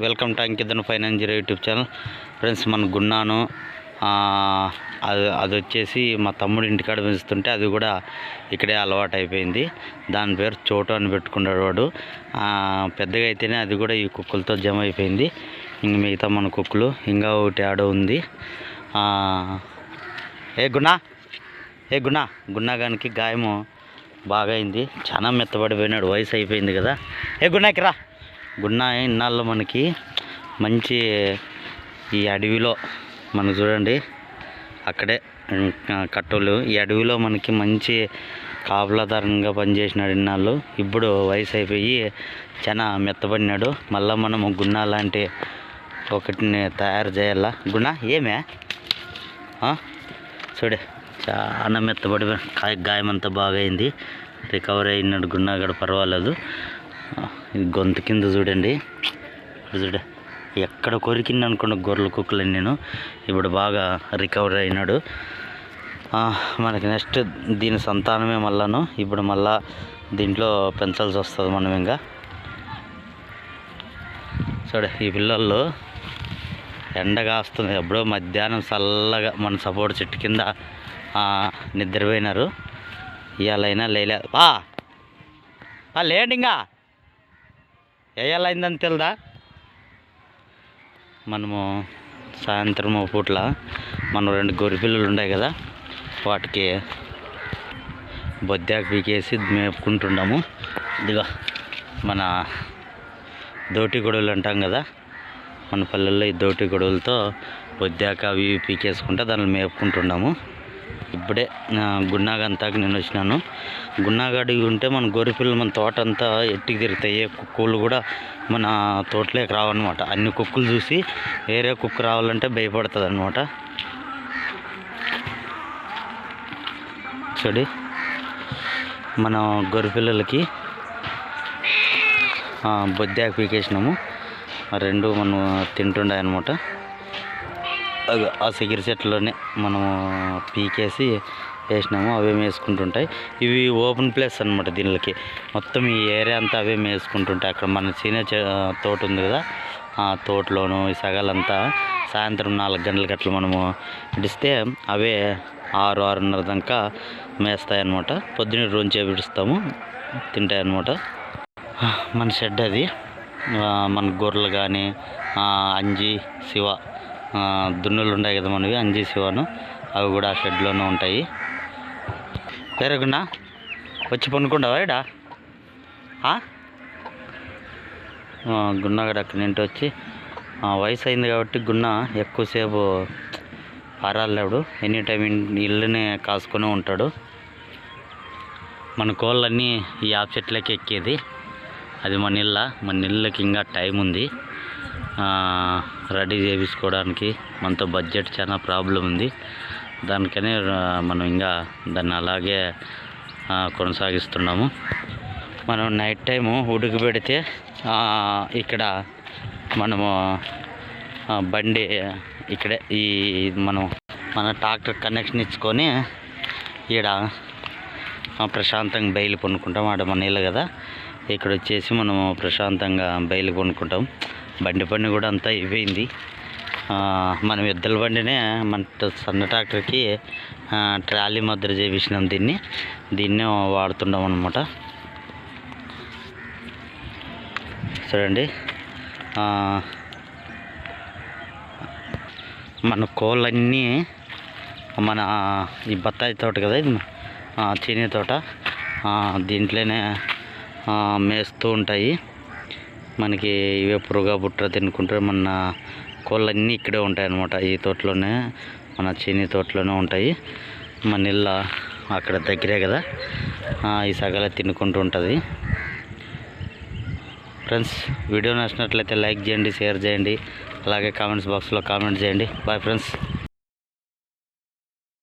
Welcome to Ankitan finance zero YouTube channel. Friends మన గున్నాను. అది అది వచ్చేసి మా తమ్ముడు ఇంటికాడ పెంచుతుంటే అది కూడా ఇక్కడే అలవాటు అయిపోయింది దాని పేరు చోటు అని పెట్టుకున్నాడు వాడు. పెద్దగా అయితేనే అది కూడా ఈ కుక్కలతో జమ అయిపోయింది ఇంక మిగతా మన కుక్కలు ఇంకా ఒకటి ఆడ ఉంది. ఏ గున్నా ఏ గున్నా గున్నాగానికి గాయము బాగా అయింది చాలా మెత్తబడిపోయినాడు వయసు అయిపోయింది కదా. ఏ గున్నాకి రా గున్నా ఇన్నాళ్ళు మనకి మంచి ఈ అడవిలో మనం చూడండి అక్కడే ఇంకా కట్టోలు ఈ అడవిలో మనకి మంచి కాపలాదారంగా పనిచేసినాడు ఇన్నాళ్ళు. ఇప్పుడు వయసు అయిపోయి చాలా మెత్తబడినాడు. మళ్ళీ మనము గున్నా లాంటి ఒకటిని తయారు చేయాలా? గున్నా ఏమే? చూడే చాలా మెత్తబడి గాయమంతా గాయం అంతా బాగా అయింది రికవర్ అయినాడు గున్నా కూడా పర్వాలేదు. గొంతు కింద చూడండి. చూడ ఎక్కడ కొరికింది అనుకున్న గొర్రెల కుక్కలని నేను. ఇప్పుడు బాగా రికవర్ అయినాడు. మనకి నెక్స్ట్ దీని సంతానమే మళ్ళాను. ఇప్పుడు మళ్ళా దీంట్లో పెంచాల్సి వస్తుంది మనం ఇంకా. చూడ ఈ పిల్లల్లో ఎండ కాస్తుంది ఎప్పుడో మధ్యాహ్నం చల్లగా మన సపోర్ట్ చెట్టు కింద నిద్రపోయినారు. ఇవాళైనా లేలే. లేండి ఇంకా. వేయాలైందని తెలుదా? మనము సాయంత్రం పూట్ల మనం రెండు గొర్రె పిల్లలు ఉన్నాయి కదా వాటికి బొద్దాకు పీకేసి మేపుకుంటున్నాము. ఇదిగో మన దోటి గొడవలు అంటాం కదా మన పల్లెల్లో ఈ దోటి గొడవలతో బొద్దాక అవి పీకేసుకుంటే దాన్ని మేపుకుంటున్నాము. ఇప్పుడే గున్నాగంతాకి నేను వచ్చినాను. గున్నాగాడి ఉంటే మన గొర్రెపిల్లలు మన తోట అంతా ఎట్టికి తిరుగుతాయి ఏ కుక్కలు కూడా మన తోటలోకి రావన్నమాట. అన్ని కుక్కలు చూసి వేరే కుక్క రావాలంటే భయపడుతుంది అనమాట చూడి మన గొర్రెపిల్లలకి బొద్ది పీకేసినాము. రెండు మనం తింటుండే అనమాట ఆ సిగిరి చెట్లోనే మనము పీకేసి వేసినాము అవే మేసుకుంటుంటాయి. ఇవి ఓపెన్ ప్లేస్ అనమాట దీనికి మొత్తం ఈ ఏరియా అంతా అవే మేసుకుంటుంటాయి. అక్కడ మన సీనియర్ తోట ఉంది కదా ఆ తోటలోను ఈ సగాలంతా సాయంత్రం నాలుగు గంటలకి అట్లా మనము ఇడిస్తే అవే ఆరు ఆరున్నర దాకా మేస్తాయి అనమాట పొద్దున్నే రోజు చేపిస్తాము తింటాయి అనమాట మన షెడ్ అది. మన గొర్రెలు కానీ అంజి శివ దున్నులు ఉన్నాయి కదా మనవి అంజి అవి కూడా ఆ షెడ్లోనే ఉంటాయి. పేరగున్నా వచ్చి పనుకుంటావా ఇడా కూడా అక్కడ నింట వచ్చి వయసు అయింది కాబట్టి గున్న ఎక్కువసేపు పారాలేడు ఎనీ టైం ఇల్లునే కాసుకొని ఉంటాడు. మన కోళ్ళన్నీ ఈ యాప్ చెట్లకి ఎక్కేది. అది మన ఇళ్ళ మన ఇళ్ళకి ఇంకా టైం ఉంది రెడీ చేయించుకోవడానికి మనతో బడ్జెట్ చాలా ప్రాబ్లం ఉంది. దానికనే మనం ఇంకా దాన్ని అలాగే కొనసాగిస్తున్నాము. మనం నైట్ టైము ఉడుకు పెడితే ఇక్కడ మనము బండి ఇక్కడే ఈ మనం మన ట్రాక్టర్ కనెక్షన్ ఇచ్చుకొని ఈడ ప్రశాంతంగా బయలు కొనుక్కుంటాం. ఆడ మన ఇల్లు కదా. ఇక్కడ వచ్చేసి మనము ప్రశాంతంగా బయలు కొనుక్కుంటాం. బండి పని కూడా అంతా అయిపోయింది. మనం ఎద్దుల బండినే మన సన్న ట్రాక్టర్కి ట్రాలీ మద్దర చేపించినాం దీన్ని. దీన్నే వాడుతున్నాం అనమాట చూడండి. మన కోళ్ళన్నీ మన ఈ బత్తాయి తోట కదా ఇది? చీనీ తోట దీంట్లోనే మేస్తూ ఉంటాయి. మనకి ఇవే పురుగా బుట్ర తినుకుంటే మన కోళ్ళన్నీ ఇక్కడే ఉంటాయి అన్నమాట ఈ తోటలోనే మన చీనీ తోటలోనే ఉంటాయి. మన ఇళ్ళ అక్కడ దగ్గరే కదా. ఈ సగల తినుకుంటూ ఉంటుంది. ఫ్రెండ్స్ వీడియో నచ్చినట్లయితే లైక్ చేయండి షేర్ చేయండి. అలాగే కామెంట్స్ బాక్స్లో కామెంట్ చేయండి. Bye friends.